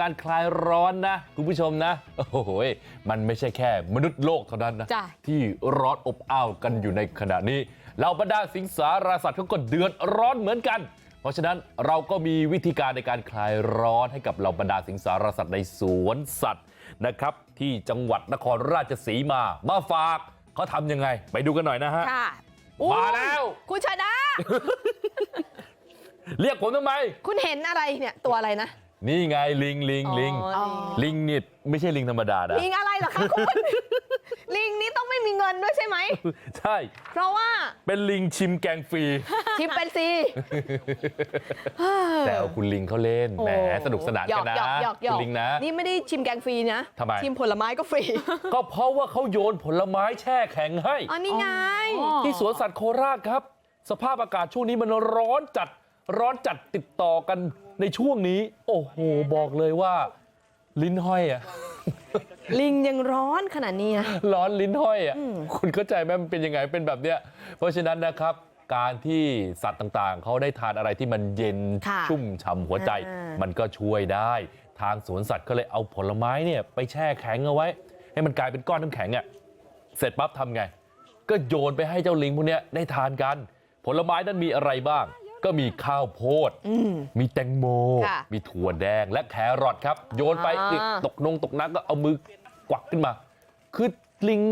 การคลายร้อนนะคุณผู้ชมนะโอ้โหยมันไม่ใช่แค่มนุษย์โลกเท่านั้นนะจ้ะที่ร้อนอบอ้าวกันอยู่ในขณะนี้เหล่าบรรดาสิงสารสัตว์เขาก็เดือดร้อนเหมือนกัน เพราะฉะนั้นเราก็มีวิธีการในการคลายร้อนให้กับเหล่าบรรดาสิงสารสัตว์ในสวนสัตว์นะครับ ที่จังหวัดนครราชสีมามาฝากเขาทำยังไง ไปดูกันหน่อยนะฮะค่ะมาแล้วคุณชนะเรียกผมทำไม คุณเห็นอะไรเนี่ยตัวอะไรนะ นี่ไงลิงลิงลิงอ๋อลิงนี่ไม่ใช่ลิงธรรมดานะลิงอะไรเหรอคะคุณลิงนี้ต้องไม่มีเงินด้วยใช่ไหมใช่เพราะว่าเป็นลิงชิมแกงฟรีชิมเป็นซีแต่เอาคุณลิงเขาเล่นแหมสนุกสนานกันนะหยอกหยอกหยคุอกณลิงนะนี่ไม่ได้ชิมแกงฟรีนะทำไมชิมผลไม้ก็ฟรีก็เพราะว่าเขาโยนผลไม้แช่แข็งให้อ๋อนี่ไงที่สวนสัตว์โคราชครับ สภาพอากาศช่วงนี้มันร้อนจัดร้อนจัดติดต่อกัน ในช่วงนี้โอ้โหบอกเลยว่าลิ้นห้อยอะลิงยังร้อนขนาดนี้นะร้อนลิ้นห้อยอะคุณเข้าใจไหมมันเป็นยังไงเป็นแบบเนี้ยเพราะฉะนั้นนะครับการที่สัตว์ต่างๆ เขาได้ทานอะไรที่มันเย็นค่ะชุ่มฉ่ำหัวใจอ่ามัมันก็ช่วยได้ ทางสวนสัตว์ก็เลยเอาผลไม้เนี่ยไปแช่แข็งเอาไว้ ให้มันกลายเป็นก้อนน้ำแข็งอะเสร็จปั๊บทำไง ก็โยนไปให้เจ้าลิงพวกเนี้ยได้ทานกัน ผลไม้นั้นมีอะไรบ้าง ก็มีข้าวโพดมีแตงโมค่ะมีถั่วแดงและแครอทครับโยนไปอ่าอีกตกนงตกน้ำก็เอามือกวักขึ้นมาคือลิง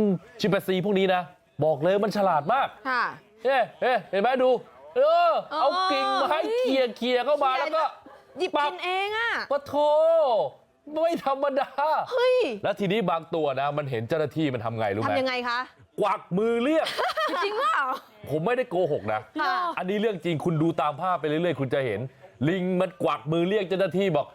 ชิมแปนซีพวกนี้นะบอกเลยมันฉลาดมากค่ะเอ๊ะเอ๊ะเห็นไหมดูเอออ๋อเอากิ่งไม้เขี่ยเขี่ยเข้ามาแล้วก็หยิบปั๊กิบนเองอะปะโทไม่ธรรมดาเฮ้ยแล้วทีนี้บางตัวนะมันเห็นเจ้าหน้าที่มันทำไงรู้ไหมทำยังไงคะกวักมือเรียกจริงเปล่า ผมไม่ได้โกหกนะค่ะอันนี้เรื่องจริงคุณดูตามภาพไปเรื่อยๆคุณจะเห็นลิงมันกวักมือเรียกเจ้าหน้าที่บอก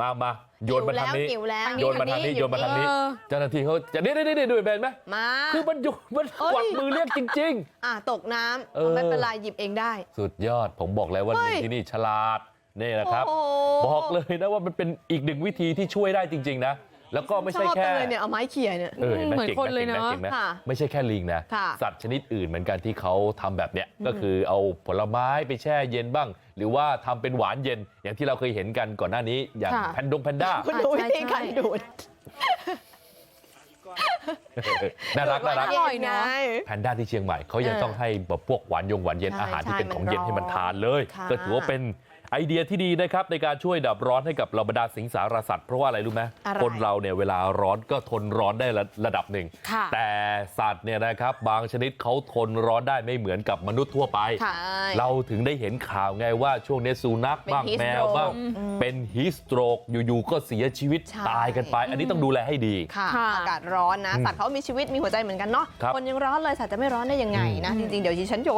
มามาโยนมาทางนี้หิวแล้วหิวแล้วโยนมาทางนี้หิวโยนมาทางนี้เออเจ้าหน้าที่เขาจะนี่นี่นี่ดูเห็นไหมมาคือมันโยนมันเอ้ยกวักมือเรียกจริงอะตกน้เออำไม่เป็นไรหยิบเองได้ๆสุดยอดผมบอกแล้วว่าเฮ้ลิยงที่นี่ฉลาดนี่นะครับโอ้โหบอกเลยนะว่ามันเป็นอีกหนึ่งวิธีที่ช่วยได้จริง ๆ นะ แล้วก็ไม่ใช่ชอบแค่จังเลยเนี่ยเอาไม้เขี่ยเนี่ยเออเห็นไหมเหมือนเก่งคนนะเลยเก่งนะเนอะเก่งนะค่ะไม่ใช่แค่ลิงนะค่ะสัตว์ชนิดอื่นเหมือนกันที่เขาทำแบบเนี้ยก็คือเอาผลไม้ไปแช่เย็นบ้าง หรือว่าทำเป็นหวานเย็นอย่างที่เราเคยเห็นกันก่อนหน้านี้ อย่างค่ะแพนดงแพนด้าคุณดูวิธีการดูดน่ารักน่ารักอร่อยเนอะไงแพนด้าที่เชียงใหม่เขายังเออต้องให้แบบพวกหวานยงหวานเย็นใช่อาหารที่เป็นใช่ของเย็นมันให้มันร้อนทานเลยค่ะก็ถือว่าเป็น ไอเดียที่ดีนะครับในการช่วยดับร้อนให้กับเราบรรดาสิงสารสัตว์เพราะว่าอะไรรู้ไหมอะไรคนเราเนี่ยเวลาร้อนก็ทนร้อนได้ระระดับหนึ่งค่ะแต่สัตว์เนี่ยนะครับบางชนิดเขาทนร้อนได้ไม่เหมือนกับมนุษย์ทั่วไปค่ะเราถึงได้เห็นข่าวไงว่าช่วงนี้สุนัขเป็นบ้าง heat แมว stroke บ้างเป็นฮิสโตรกอยู่ๆก็เสียชีวิตใช่ตายกันไป อันนี้ต้องดูแลให้ดีค่ะค่ะอากาศร้อนนะสัตว์เขามีชีวิตมีหัวใจเหมือนกันเนาะครับคนยังร้อนเลยสัตว์จะไม่ร้อนได้ยังไงนะจริงๆเดี๋ยวดิฉันโย